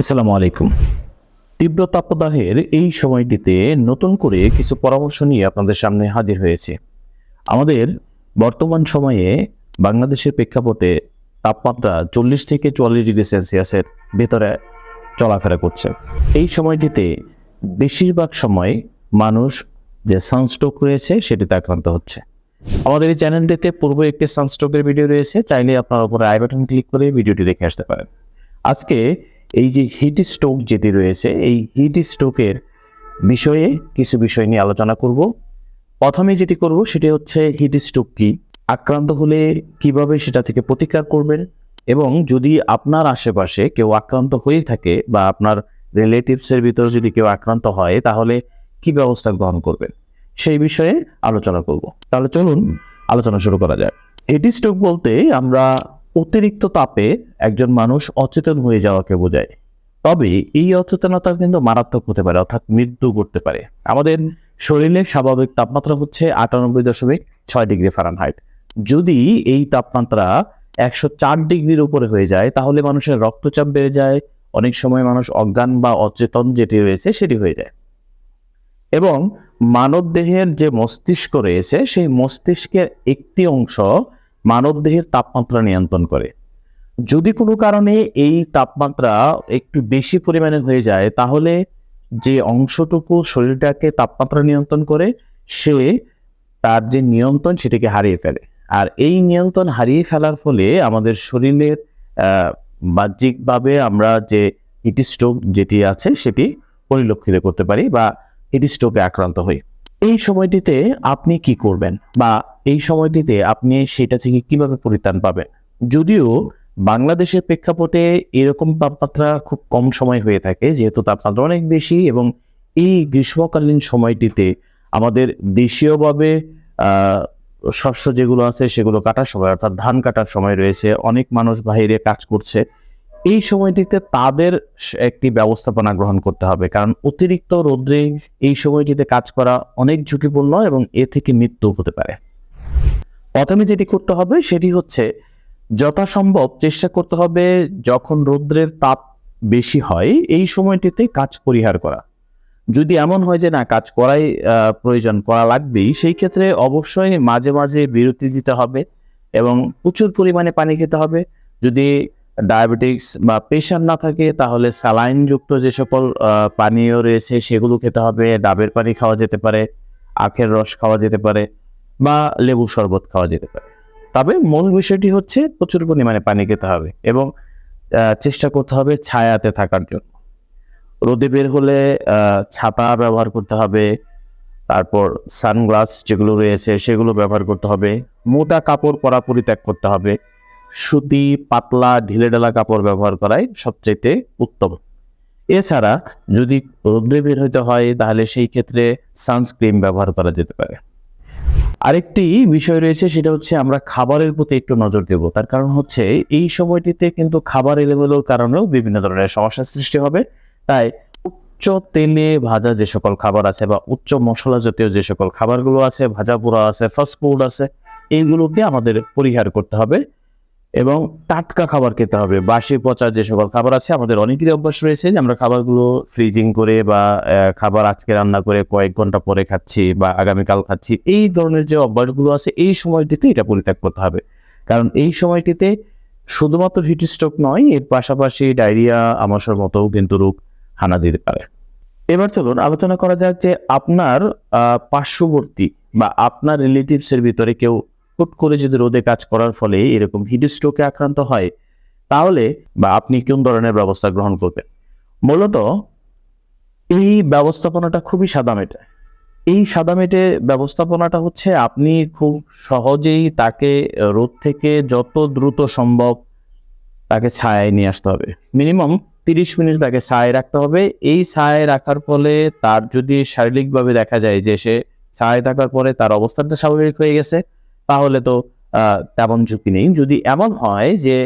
আসসালামু আলাইকুম। তীব্র তাপদাহের এই সময়টিতে নতুন করে কিছু পরামর্শ নিয়ে আপনাদের সামনে হাজির হয়েছে। আমাদের বর্তমান সময়ে বাংলাদেশের প্রেক্ষাপটে তাপমাত্রা চল্লিশ থেকে চুয়াল্লিশ ডিগ্রি সেলসিয়াসের ভেতরে চলাফেরা করছে। এই সময়টিতে বেশিরভাগ সময় মানুষ যে সানস্ট্রোক রয়েছে সেটিতে আক্রান্ত হচ্ছে। আমাদের এই চ্যানেলটিতে পূর্বে একটি সানস্ট্রোকের ভিডিও রয়েছে, চাইলে আপনার উপরে আই বাটন ক্লিক করে ভিডিওটি দেখে আসতে পারেন। আজকে এই যে হিট স্ট্রোক যেটি রয়েছে, এই হিট স্ট্রোকের বিষয়ে কিছু বিষয় নিয়ে আলোচনা করব। প্রথমে যেটি করব সেটি হচ্ছে হিট স্ট্রোক কি, আক্রান্ত হলে কীভাবে সেটা থেকে প্রতিকার করবেন এবং যদি আপনার আশেপাশে কেউ আক্রান্ত হয়ে থাকে বা আপনার রিলেটিভসের ভিতরে যদি কেউ আক্রান্ত হয়, তাহলে কি ব্যবস্থা গ্রহণ করবেন সেই বিষয়ে আলোচনা করব। তাহলে চলুন আলোচনা শুরু করা যায় হিট স্ট্রোক বলতে আমরা অতিরিক্ত তাপে একজন মানুষ অচেতন হয়ে যাওয়াকে বোঝায়। তবে এই অচেতনতা কিন্তু মারাত্মক হতে পারে, অর্থাৎ মৃত্যু করতে পারে। আমাদের শরীরের স্বাভাবিক তাপমাত্রা হচ্ছে আটানব্বই দশমিক ছয় ডিগ্রি ফারেনহাইট। যদি এই তাপমাত্রা একশো চার ডিগ্রির উপরে হয়ে যায়, তাহলে মানুষের রক্তচাপ বেড়ে যায়, অনেক সময় মানুষ অজ্ঞান বা অচেতন যেটি রয়েছে সেটি হয়ে যায়। এবং মানব দেহের যে মস্তিষ্ক রয়েছে, সেই মস্তিষ্কের একটি অংশ মানবদেহের তাপমাত্রা নিয়ন্ত্রণ করে। যদি কোনো কারণে এই তাপমাত্রা একটু বেশি পরিমাণে হয়ে যায়, তাহলে যে অংশটুকু শরীরটাকে তাপমাত্রা নিয়ন্ত্রণ করে, সে তার যে নিয়ন্ত্রণ সেটাকে হারিয়ে ফেলে। আর এই নিয়ন্ত্রণ হারিয়ে ফেলার ফলে আমাদের শরীরের বাহ্যিকভাবে আমরা যে হিট স্ট্রোক যেটি আছে, সেটি পরিলক্ষিত করতে পারি বা হিট স্ট্রোকে আক্রান্ত হই। এই সময়টিতে আপনি কি করবেন? বা এই সময়টিতে আপনি সেটা থেকে কীভাবে পরিত্রাণ পাবেন? যদিও বাংলাদেশের প্রেক্ষাপটে এরকম তাপমাত্রা খুব কম সময় হয়ে থাকে, যেহেতু তাপমাত্রা অনেক বেশি এবং এই গ্রীষ্মকালীন সময়টিতে আমাদের দেশীয়ভাবে শস্য যেগুলো আছে সেগুলো কাটার সময়, অর্থাৎ ধান কাটার সময় রয়েছে, অনেক মানুষ বাইরে কাজ করছে। এই সময়টিতে তাদের একটি ব্যবস্থাপনা গ্রহণ করতে হবে। কারণ অতিরিক্ত রোদ্রে এই সময়টিতে কাজ করা অনেক ঝুঁকিপূর্ণ এবং এ থেকে মৃত্যু হতে পারে। প্রথমে যেটি করতে হবে সেটি হচ্ছে যথাসম্ভব চেষ্টা করতে হবে যখন রৌদ্রের তাপ বেশি হয় এই সময়টিতে কাজ পরিহার করা। যদি এমন হয় যে না, কাজ করাই প্রয়োজন, করা লাগবেই, সেই ক্ষেত্রে অবশ্যই মাঝে মাঝে বিরতি দিতে হবে এবং প্রচুর পরিমাণে পানি খেতে হবে। যদি ডায়াবেটিক্স বা প্রেশার না থাকে, তাহলে স্যালাইন যুক্ত যে সকল পানীয় রয়েছে সেগুলো খেতে হবে। ডাবের পানি খাওয়া যেতে পারে, আখের রস খাওয়া যেতে পারে বা লেবু শরবত খাওয়া যেতে পারে। তবে মূল বিষয়টি হচ্ছে প্রচুর পরিমাণে পানি খেতে হবে এবং চেষ্টা করতে হবে ছায়াতে থাকার জন্য। রোদে বের হলে ছাতা ব্যবহার করতে হবে, তারপর সানগ্লাস যেগুলো রয়েছে সেগুলো ব্যবহার করতে হবে, মোটা কাপড় পরা পরিত্যাগ করতে হবে। সুতি, পাতলা ঢিলেঢালা কাপড় ব্যবহার করাই সবচেয়ে উত্তম। এছাড়া যদি রোদ্রে বের হইতে হয়, তাহলে সেই ক্ষেত্রে সানস্ক্রিন ব্যবহার করা যেতে পারে। আরেকটি বিষয় রয়েছে, সেটা হচ্ছে আমরা খাবারের প্রতি একটু নজর দেব। তার কারণ হচ্ছে, এই সময়টিতে কিন্তু খাবার এলোমেলোর কারণেও বিভিন্ন ধরনের সমস্যার সৃষ্টি হবে। তাই উচ্চ তেলে ভাজা যে সকল খাবার আছে বা উচ্চ মশলা জাতীয় যে সকল খাবারগুলো আছে, ভাজা পোড়া আছে ফাস্ট ফুড আছে এইগুলোকে আমাদের পরিহার করতে হবে। এবং টাটকা খাবার খেতে হবে। বাসি পচা যে সকল খাবার আছে, আমাদের অনেকেরই অভ্যাস রয়েছে যে আমরা খাবারগুলো ফ্রিজিং করে বা খাবার আজকে রান্না করে কয়েক ঘণ্টা পরে খাচ্ছি বা আগামীকাল খাচ্ছি, এই ধরনের যে অভ্যাসগুলো আছে, এই সময়টিতে এটা পরিত্যাগ করতে হবে। কারণ এই সময়টিতে শুধুমাত্র হিট স্ট্রোক নয়, এর পাশাপাশি ডায়রিয়া আমাশার মতো কিন্তু রোগ হানা দিতে পারে। এবার চলুন আলোচনা করা যাক যে আপনার পার্শ্ববর্তী বা আপনার রিলেটিভসের ভিতরে কেউ হুট করে যদি রোদে কাজ করার ফলে এরকম হিট স্ট্রোকে আক্রান্ত হয়, তাহলে বা আপনি কোন ধরনের ব্যবস্থা গ্রহণ করবেন? মূলত এই ব্যবস্থাপনাটা খুবই সাদামেটে এই সাদামেটে ব্যবস্থাপনাটা হচ্ছে আপনি খুব সহজেই তাকে রোদ থেকে যত দ্রুত সম্ভব তাকে ছায়ায় নিয়ে আসতে হবে। মিনিমাম তিরিশ মিনিট তাকে ছায়ায় রাখতে হবে। এই ছায়ায় রাখার ফলে তার যদি শারীরিকভাবে দেখা যায় যে সে ছায়ায় থাকার পরে তার অবস্থানটা স্বাভাবিক হয়ে গেছে তাহলে তো তেমন ঝুঁকি নেই। যদি এমন হয় যে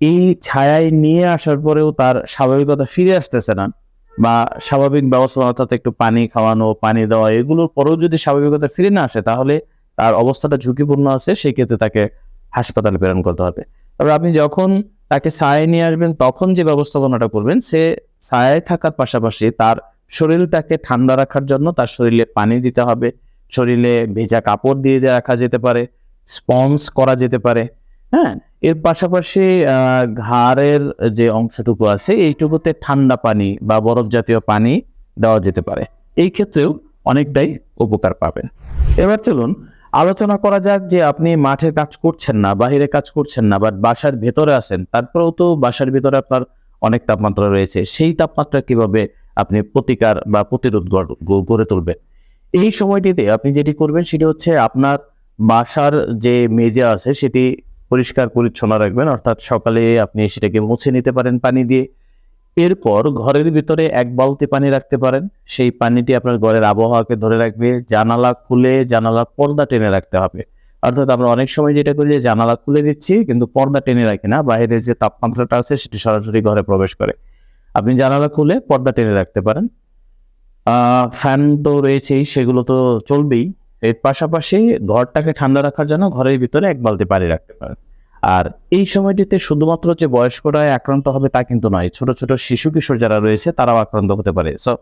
এই ছায়ায় নিয়ে আসার পরেও তার স্বাভাবিকতা ফিরে আসতেছে না বা স্বাভাবিক ব্যবস্থা অর্থাৎ একটু পানি খাওয়ানো, পানি দেওয়া, এগুলোর পরেও যদি স্বাভাবিকতা ফিরে না আসে, তাহলে তার অবস্থাটা ঝুঁকিপূর্ণ আছে সেই ক্ষেত্রে তাকে হাসপাতালে প্রেরণ করতে হবে। তবে আপনি যখন তাকে ছায়ায় নিয়ে আসবেন, তখন যে ব্যবস্থাপনাটা করবেন, সে ছায়ায় থাকার পাশাপাশি তার শরীরটাকে ঠান্ডা রাখার জন্য তার শরীরে পানি দিতে হবে শরীরে ভেজা কাপড় দিয়ে রাখা যেতে পারে, স্পঞ্জ করা যেতে পারে হ্যাঁ? এর পাশাপাশি ঘাড়ের যে অংশটুকু আছে, এইটুকুতে ঠান্ডা পানি বা বরফ জাতীয় পানি দেওয়া যেতে পারে। এই ক্ষেত্রেও অনেকটাই উপকার পাবেন। এবার চলুন, আলোচনা করা যাক যে আপনি মাঠে কাজ করছেন না, বাহিরে কাজ করছেন না বাট বাসার ভেতরে আছেন, তারপরেও তো বাসার ভেতরে আপনার অনেক তাপমাত্রা রয়েছে, সেই তাপমাত্রা কীভাবে আপনি প্রতিকার বা প্রতিরোধ গড়ে তুলবেন? এই সময়টিতে আপনি যেটি করবেন সেটি হচ্ছে আপনার বাসার যে মেজে আছে সেটি পরিষ্কার পরিচ্ছন্ন রাখবেন। অর্থাৎ সকালে আপনি সেটাকে মুছে নিতে পারেন পানি দিয়ে। এরপর ঘরের ভিতরে এক বালতি পানি রাখতে পারেন। সেই পানিটি আপনার ঘরের আবহাওয়াকে ধরে রাখবে। জানালা খুলে জানালার পর্দা টেনে রাখতে হবে। অর্থাৎ আমরা অনেক সময় যেটা করি যে জানালা খুলে দিচ্ছি, কিন্তু পর্দা টেনে রাখি না। বাইরের যে তাপমাত্রাটা আছে সেটি সরাসরি ঘরে প্রবেশ করে। আপনি জানালা খুলে পর্দা টেনে রাখতে পারেন। ফ্যান তো রয়েছেই, সেগুলো তো চলবেই। এর পাশাপাশি ঘরটাকে ঠান্ডা রাখার জন্য ঘরের ভিতরে এক বালতি পানি রাখতে পারেন। আর এই সময়টিতে শুধুমাত্র যে বয়স্করা আক্রান্ত হবে তা কিন্তু নয়, ছোট ছোট শিশু কিশোর যারা রয়েছে তারাও আক্রান্ত হতে পারে। সো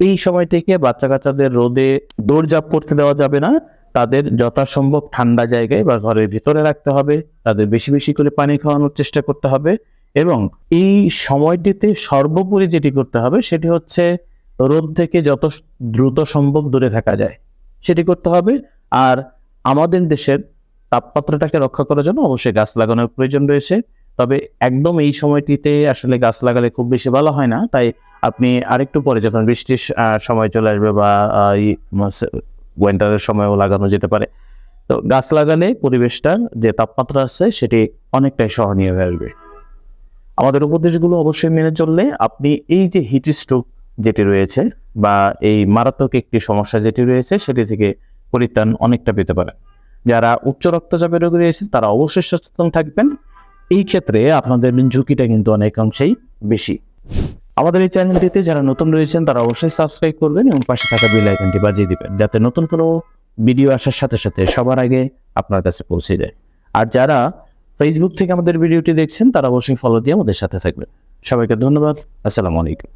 এই সময় থেকে বাচ্চা কাচ্চাদের রোদে দৌড়ঝাঁপ করতে দেওয়া যাবে না। তাদের যথাসম্ভব ঠান্ডা জায়গায় বা ঘরের ভিতরে রাখতে হবে। তাদের বেশি বেশি করে পানি খাওয়ানোর চেষ্টা করতে হবে। এবং এই সময়টিতে সর্বোপরি যেটি করতে হবে সেটি হচ্ছে রোদ থেকে যত দ্রুত সম্ভব দূরে থাকা যায়। সেটি করতে হবে। আর আমাদের দেশের তাপমাত্রাটাকে রক্ষা করার জন্য অবশ্যই গাছ লাগানোর প্রয়োজন রয়েছে। তবে একদম এই সময়টিতে আসলে গাছ লাগালে খুব বেশি ভালো হয় না। তাই আপনি আরেকটু পরে যখন বৃষ্টির সময় চলে আসবে বা উইন্টারের সময়ও লাগানো যেতে পারে। তো গাছ লাগালে পরিবেশটা, যে তাপমাত্রা আছে, সেটি অনেকটাই সহনীয় হয়ে আসবে। আমাদের উপদেশগুলো অবশ্যই মেনে চললে আপনি এই যে হিট স্ট্রোক যেটি রয়েছে বা এই মারাত্মক একটি সমস্যা যেটি রয়েছে সেটি থেকে পরিত্রাণ অনেকটা পেতে পারে। যারা উচ্চ রক্তচাপের রোগী রয়েছেন, তারা অবশ্যই সচেতন থাকবেন। এই ক্ষেত্রে আপনাদের ঝুঁকিটা কিন্তু অনেকাংশেই বেশি। আমাদের এই চ্যানেলটিতে যারা নতুন রয়েছেন, তারা অবশ্যই সাবস্ক্রাইব করবেন এবং পাশে থাকা বেল আইকনটি বাজিয়ে দিবেন, যাতে নতুন কোনো ভিডিও আসার সাথে সাথে সবার আগে আপনার কাছে পৌঁছে যায়। আর যারা ফেসবুক থেকে আমাদের ভিডিওটি দেখছেন, তারা অবশ্যই ফলো দিয়ে আমাদের সাথে থাকবেন। সবাইকে ধন্যবাদ। আসসালামু আলাইকুম।